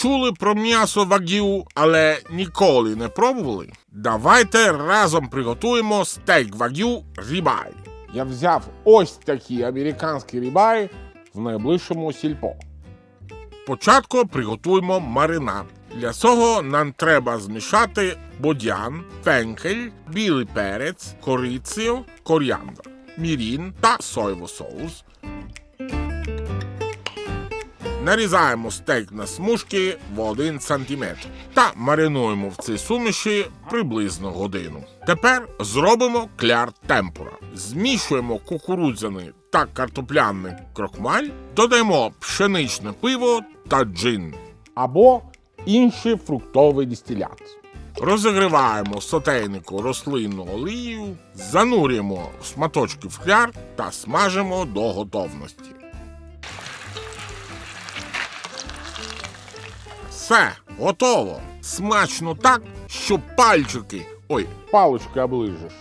Чули про м'ясо вагю, але ніколи не пробували? Давайте разом приготуємо стейк вагю рібай. Я взяв ось такі американські рібай в найближчому сільпо. Спочатку приготуємо маринад. Для цього нам треба змішати бодян, фенкель, білий перець, корицю, коріандр, мірін та соєвий соус. Нарізаємо стейк на смужки в 1 см та маринуємо в цій суміші приблизно годину. Тепер зробимо кляр темпура. Змішуємо кукурудзяний та картопляний крохмаль, додаємо пшеничне пиво та джин або інший фруктовий дистилят. Розігріваємо в сотейнику рослинну олію, занурюємо шматочки в кляр та смажимо до готовності. Все, готово. Смачно так, що пальчики. Ой, палочки оближеш.